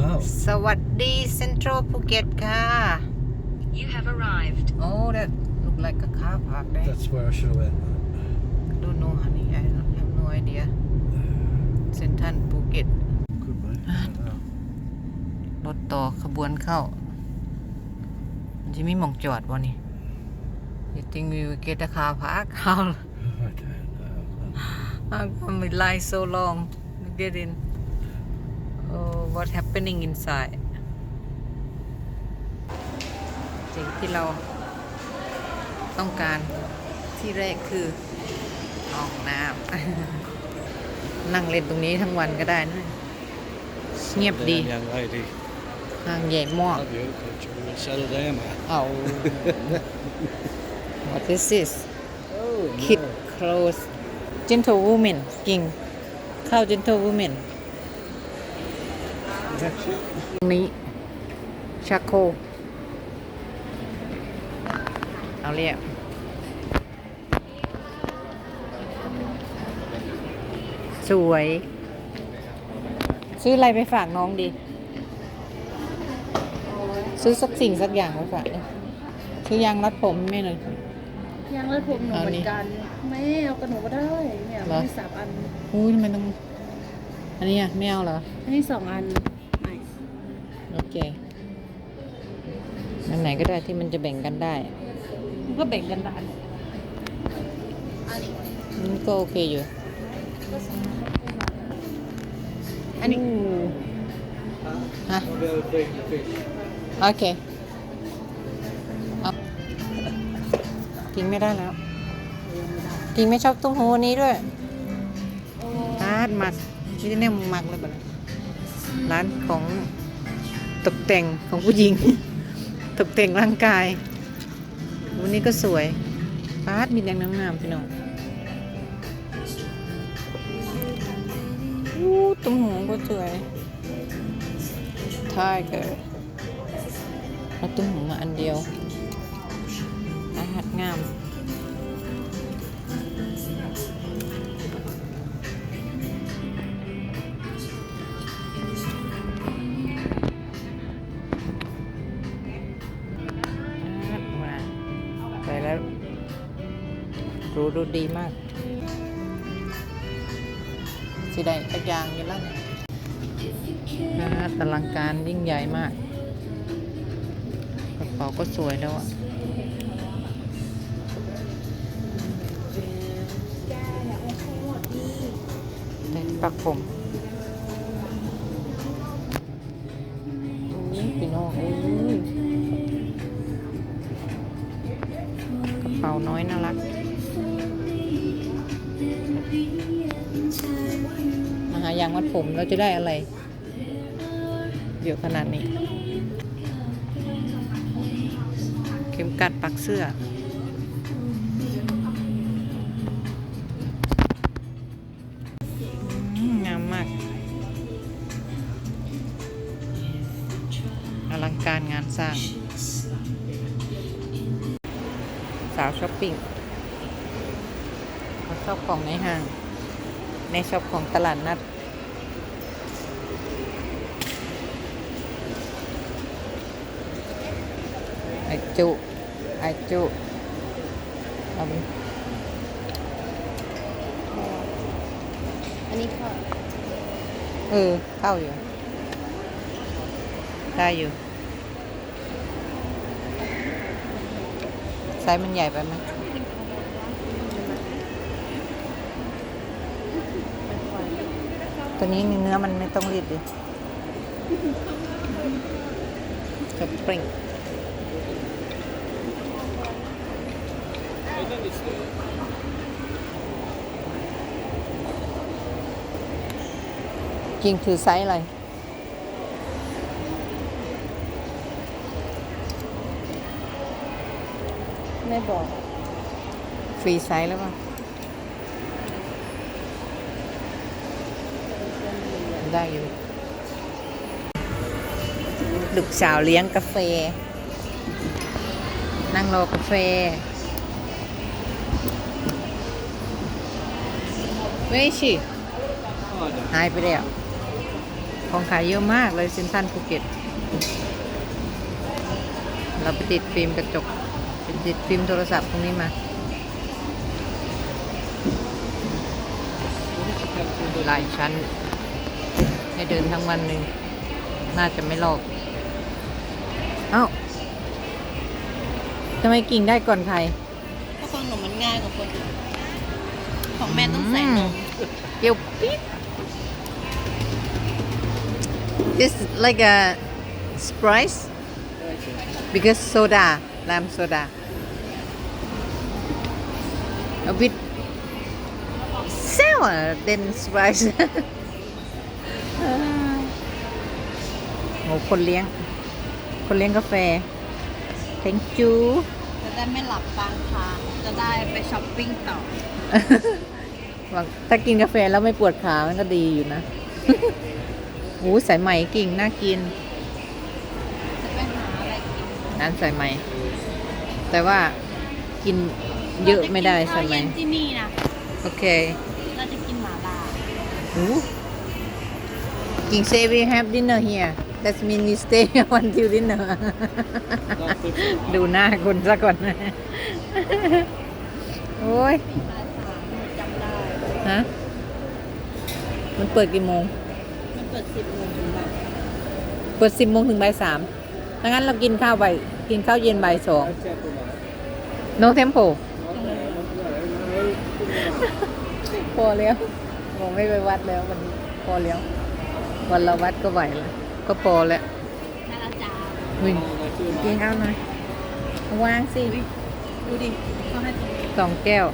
Oh, สวัสดีเซ็นทรัลภูเก็ตค่ะ You have arrived. Oh that look like a car park there that's where I should have went. don't know honey I don't have no idea เซ็นทรัลภูเก็ต Could be. I don't know. รถต่อขบวนเข้ามันจะมีหมองจอดวะนี่ You think we will get a car park? How, I don't know. how come we lie so long to get in? Oh, what happening inside? สิ่งที่เราต้องการที่แรกคือห้องน้ำนั่งเล่นตรงนี้ทั้งวันก็ได้นะเงียบดี Damn young lady. ห้างใหญ่มาก Love you, but you will settle down, man. เอา What is this Kid clothes Gentle woman กิ่งเข้า Gentle woman ตรงนี้ชาโค เอาเรียกสวย ซื้ออะไรไปฝากน้องดี ซื้อสักสิ่งสักอย่างไปฝากดิซื้อยางรัดผมไม่เลย ยังเลยผมหนูเอาเหมือนี่นกันไม่เอากระหนูก็ได้เนี่ยเหรอ มีสามอันอุ้ยทำไมต้อง อันนี้อะไม่เอาเหรอ อันนี้สองอัน ไหนโอเคอันไหนก็ได้ที่มันจะแบ่งกันได้ มันก็แบ่งกันได้มันก็โอเคอยู่อันนี้ฮะโอเคเอากินไม่ได้แล้วกินไม่ชอบตุ้มหูอันนี้ด้วยร้านมัดที่เนี่ยมึงมักเลยบ่ล่ะร้านของ ตกแต่งของผู้หญิง ตกแต่งร่างกาย วันนี้ก็สวยปาดมีแดงงามๆพี่น้องอู้ตุ้มหูก็สวย Tiger เอาตุ้มหูมาอันเดียวอาหารงาม ดูดีมากสิได้ตะยางอยู่แล้วนะฮะอลังการยิ่งใหญ่มากกระเป๋าก็สวยแล้วอะในปักผม ผมเราจะได้อะไรเยอะขนาดนี้ เข็มกัดปักเสื้อ งามมาก อลังการงานสร้าง สาวช้อปปิ้งเขาชอบของในห้าง ในชอบของตลาดนัด ไอจุไอจุเอาไปอันนี้ค่ะเออ เข้าอยู่ ได้อยู่ ไซส์มันใหญ่ไปไหมตัวนี้เนื้อมันไม่ต้องรีดดิสปริง จริงถือไซส์อะไรไม่บอก ฟรีไซส์แล้วป่ะ ได้อยู่ ลูกสาวเลี้ยงกาแฟ นั่งรอกาแฟ เว้ยชิหายไปแล้ว ของขายเยอะมากเลยเซ็นทรัลภูเก็ต เราไปติดฟิล์มกระจกไปติดฟิล์มโทรศัพท์ตรงนี้มาหลายชั้น ให้เดินทั้งวันหนึ่ง น่าจะไม่ลอก เอ้าทำไมกิ่งได้ก่อนใครเพราะของหนูมันง่ายกว่าคนอื่น ของแม่ต้องใส่นมเปรี้ยวปี๊ด This like a Sprite because soda lime soda a bit sour than Sprite โอ้คนเลี้ยง คนเลี้ยงกาแฟ thank you จะได้ไม่หลับกลางทาง จะได้ไปช้อปปิ้งต่อหวัง ถ้ากินกาแฟแล้วไม่ปวดขามันก็ดีอยู่นะโอ้สายไหมกิ่งน่ากินจะไปหาอะไรกินร้านสายไหม แต่ว่ากินเยอะไม่ได้เราสาจะยกินไหมข้าวเย็นที่นี่นะโอเค เราจะกินหมาล่าโอ้กิ่ง say we have dinner here that mean we stay until dinner ดูหน้าคุณซะก่อน โอ้ย หมาล่าจำได้ ฮะ มันเปิดกี่โมง มันเปิดสิบโมงถึงบ่ายเปิดสิบโมงถึงบ่ายสามดังนั้นเรากินข้าวบ่ายกินข้าวเย็นบ่ายสอง no tempo พอแล้วผมไม่ไปวัดแล้ววันนี้พอแล้ว วันละวัดก็ไหวแล้วก็พอแล้วน่ารักจ้าวิ่งกินข้าวหน่อย วางสิ ดูดิเขาให้ตรงนี้สองแก้ว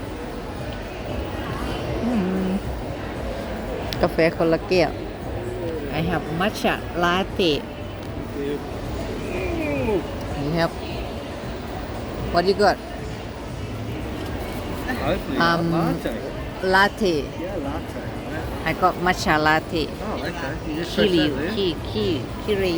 กาแฟคนละแก้ว I have matcha latte you have what you got Hopefully, Um, latte. latte Yeah, latte. I got matcha latte Oh, okay. You just press คิริ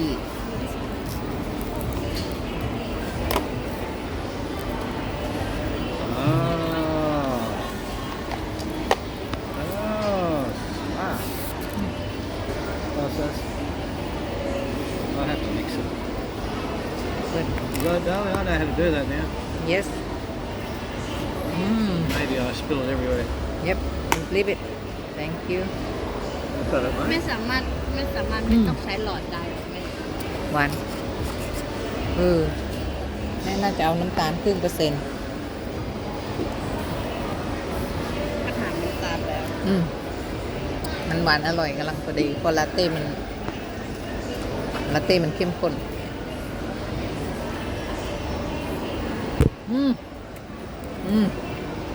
Leave it thank you I've got it, ไม่ mate. สามารถไม่สามารถไม่ต้องใช้หลอดได้หรอกแม่หวานเออแม่น่าจะเอาน้ำตาลครึ่งเปอร์เซ็นต์อาหารมันตามแล้วอืมมันหวานอร่อยกำลังพอดีเพราะลาเต้มันลาเต้มันเข้มข้นอืมอืม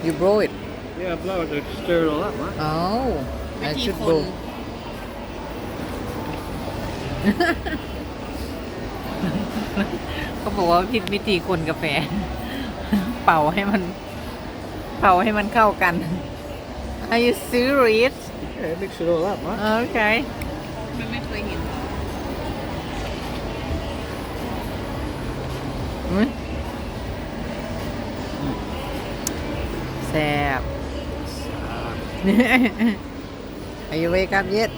you blow it Yeah, blow it to stir it all up, mate. oh วิ I ธี should ค blow นเขาบอกว่าผิดวิธีคนกาแฟ เป่าให้มัน เป่าให้มันเข้ากัน Are you serious Yeah, mix it all up, mate. Okay มันไม่เคยเห็นหรอกอืมแซ่บ Are you wake up yet?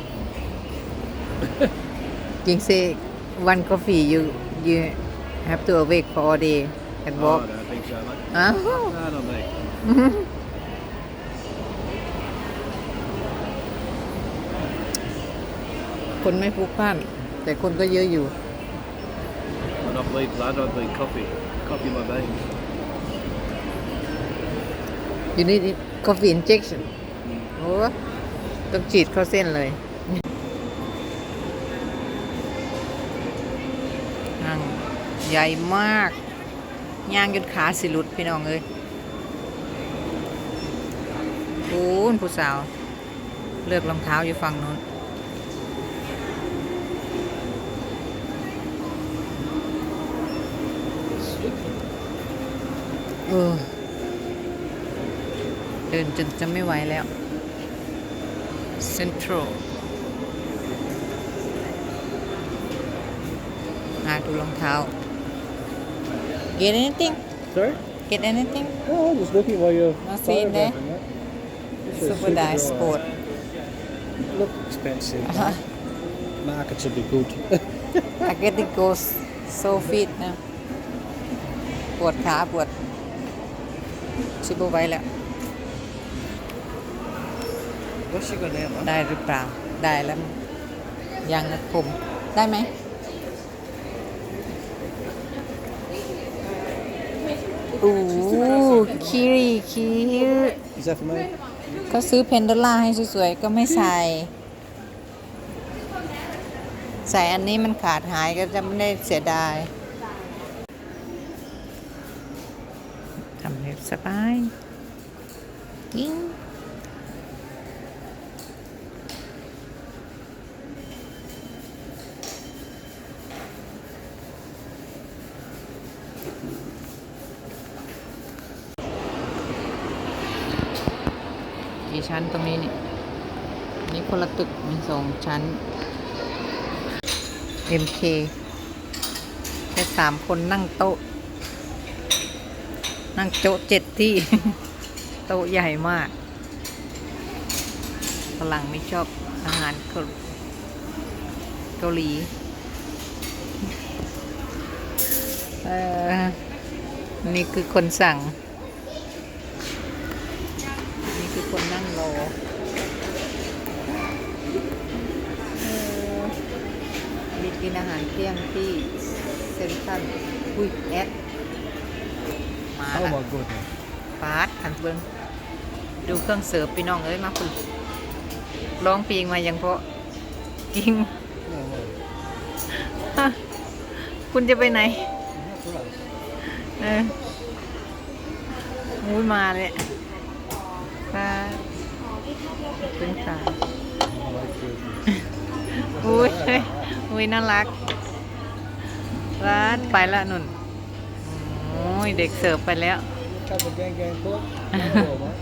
King say one coffee you you have to awake for all day and Oh, I walk. don't think so, mate. อ้าว No, not me. คนไม่พลุกพล่านแต่คนก็เยอะอยู่ I don't bleed blood, I bleed coffee. Coffee my veins. you need it- coffee injection โอ้ต้องฉีดเข้าเส้นเลยห่างใหญ่มากย่างจนขาสิลุดพี่น้องเอ้ยโอ้นผู้สาว เลือกรองเท้าอยู่ฝั่งนู้นเออเดินจนจะไม่ไหวแล้ว Central หาดูรองเท้า Get anything Sorry? Get anything Oh, just looking while you're I'll see you there. photographing, mate. This is Super Dive dry. Sport Look expensive. Uh-huh. mate. market should be good. อาเกติโกสโซฟิตนะ ปวดขาปวดชิบไว้แล้ว ได้หรือเปล่า ได้แล้วยังนะผมได้ไหมโอ้คิริคิริ Is that for me? เขาซื้อเพนดอลล่าให้สวยๆ ก็ไม่ใส่ ใส่อันนี้มันขาดหายก็จะไม่ได้เสียดายทำให้สบายยิ่ง ชั้นตรงนี้นี่นี่คนละตึกมีสองชั้น MK แค่สามคนนั่งโต๊ะ นั่งโจ๊ะเจ็ดที่ โต๊ะใหญ่มากฝรั่งไม่ชอบอาหารเกาเกาหลีเออนี่คือคนสั่ง คือคนนั่งรอมีกินอาหารเที่ยงที่เซ็นทรัลอุ้ยแอดมา Oh ละ my goodness. ฟาดอันเบิ้งดูเครื่องเสิร์ฟพี่น้องเอ้ยมาคุณร้องเพลงมายังเพราะจริง No, no. ฮะคุณจะไปไหน That's all right. เอออุ้ยมาเลย ฟาดเป็นขา Oh my goodness. อุ้ยอุ้ยน่ารักฟาดไปละนุ่น โอ้ยเด็กเสิร์ฟไปแล้ว Couple gang gang book. Oh, mate.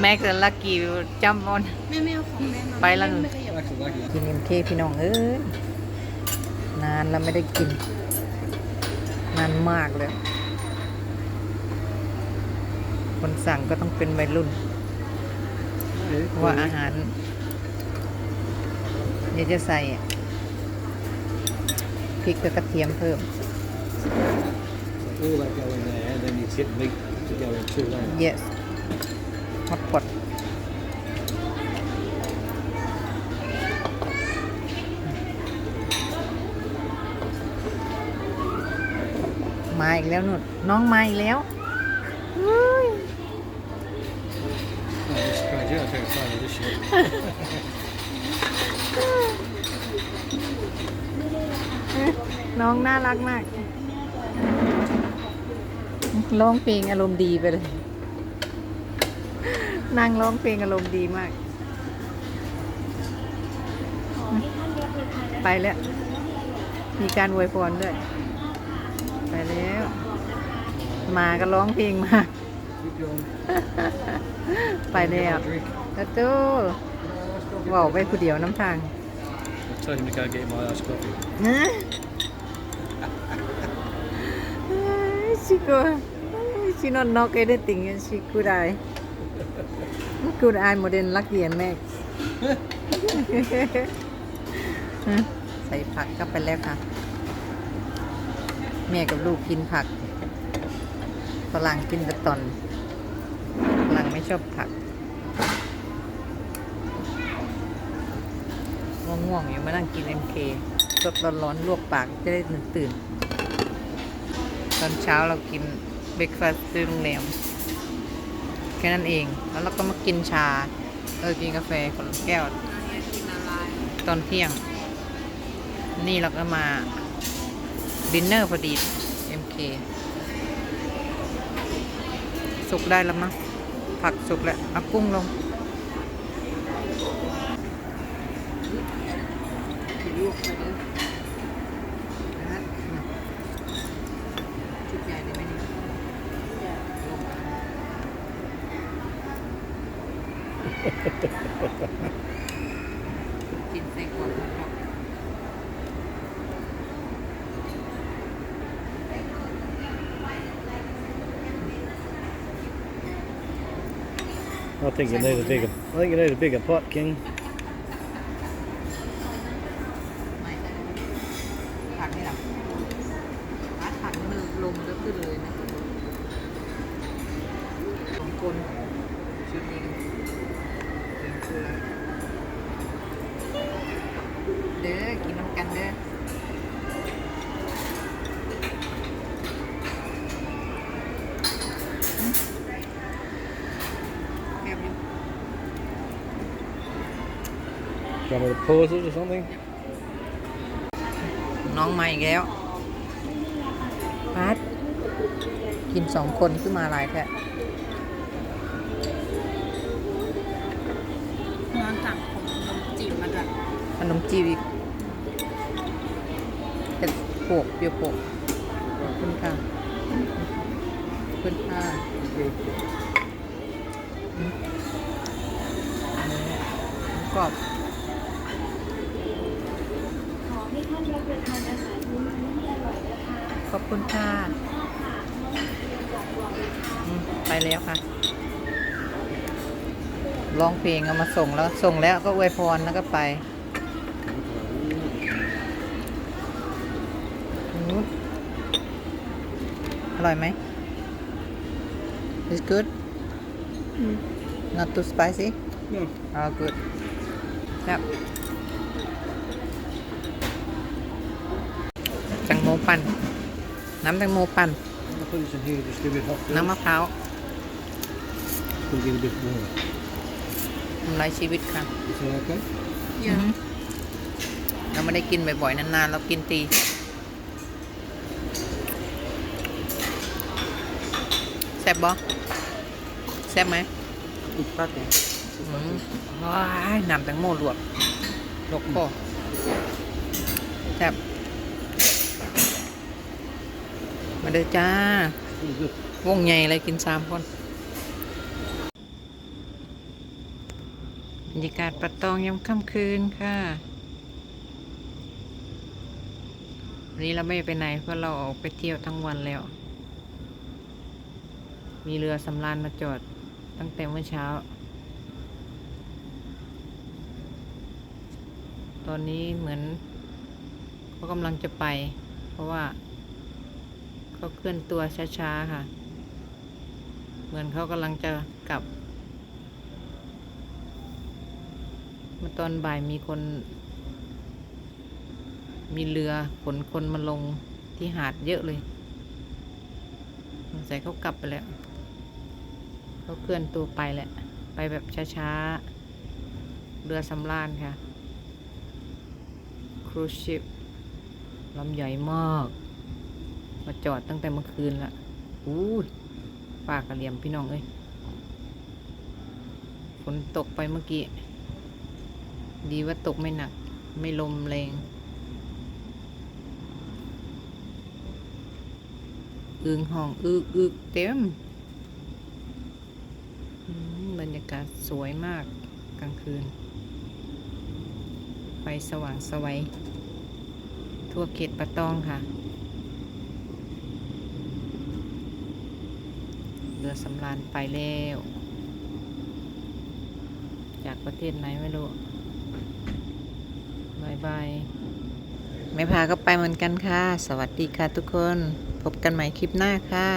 แม็กซ์ลักกี้จำบอลแม่ไม่เอาของแม่มาไปแล้วหนูไม่ขยับ That's a lucky. กินเอ็มเคพี่น้องเอ้ยนานแล้วไม่ได้กิน นานมากเลย คนสั่งก็ต้องเป็นวัยรุ่น Yeah, เพราะว่าอาหารเดี๋ยวจะใส่พริกกับกระเทียมเพิ่ม All that go in there, and then you tip meat to go in too, don't you? yes hot pot มาอีกแล้วนุ่นน้องมาอีกแล้ว น้องน่ารักมากร้องเพลงอารมณ์ดีไปเลย นางร้องเพลงอารมณ์ดีมาก ไปแล้ว มีการอวยพรด้วย ไปแล้ว มาก็ร้องเพลงมา ไปแล้ว แล้วโจ้ว่าไปผู้เดียวน้ำทาง Tell him to go get my iced coffee. ชิโกชินอนนอกเอเดติงชิกูได้กูได้โมเดลลักเดียนแม่ใส่ผักก็ไปแล้วค่ะแม่กับลูกกินผักฝรั่งกินแต่ตอนฝรั่งไม่ชอบผัก ง่วงอยู่มานั่งกิน MK สดร้อนๆลวกปากจะได้ตื่นตื่นตอนเช้าเรากินเบรกฟาสต์ที่โรงแรมแค่นั้นเอง แล้วเราก็มากินชาเออกินกาแฟคนแก้ว ตอนเที่ยง นี่เราก็มาดินเนอร์พอดี MK สุกได้แล้วมั้งผักสุกแล้วเอากุ้งลง I think you need a bigger. I think you need a bigger pot, King. Got me to pause it or something? น้องมาอีกแล้วพัดกินสองคนขึ้นมาหลายแท้นอนสั่งผมนมจีบมาด้วยขนมจีบอีกเป็นโปกเปียวโปกขอบคุณค่ะขอบคุณค่ะอืมอันนี้หมูกรอบ ขอบคุณค่ะอืมไปแล้วค่ะ ร้องเพลงเอามาส่งแล้ว ส่งแล้วก็อวยพรแล้วก็ไปอืมอร่อยไหม It's good not too spicy No. oh good ครับแตงโมปั่น น้ำแตงโมปั่น I'll put this in here, just give it hot. น้ำมะพร้าว We'll get a bit more. ทำลายชีวิตค่ะ Is that okay? อือฮึเราไม่ได้กินบ่อยๆ นานๆ เรากินตีแซ่บบ่แซ่บไหม Good cracker. อืมว้ายน้ำแตงโมลวกลวกคอแซ่บ มาเด้อจ้า วงใหญ่เลยกินสามคนบรรยากาศปัดตองยามค่ำคืนค่ะวันนี้เราไม่ไปไหนเพราะเราออกไปเที่ยวทั้งวันแล้ว มีเรือสำราญมาจอดตั้งแต่เมื่อเช้า ตอนนี้เหมือนเขากำลังจะไป เพราะว่า เขาเคลื่อนตัวช้าๆค่ะ เหมือนเขากำลังจะกลับเมื่อตอนบ่ายมีคน มีเรือขนคนมาลงที่หาดเยอะเลยสงสัยเขากลับไปแล้วเขาเคลื่อนตัวไปแหละ ไปแบบช้าๆ เรือสำราญค่ะ ครูชิปลำใหญ่มาก มาจอดตั้งแต่เมื่อคืนละอู้ปากกระเหลี่ยมพี่น้องเอ้ยฝนตกไปเมื่อกี้ ดีว่าตกไม่หนัก ไม่ลมแรงอึงห้องอึกอึกเต็มอืมบรรยากาศสวยมากกลางคืน ไฟสว่างสวัยทั่วเขตปะตองค่ะ รือสำราญไปแล้ว จากประเทศไหนไม่รู้บายบายไม่พาก็ไปเหมือนกันค่ะ สวัสดีค่ะทุกคน พบกันใหม่คลิปหน้าค่ะ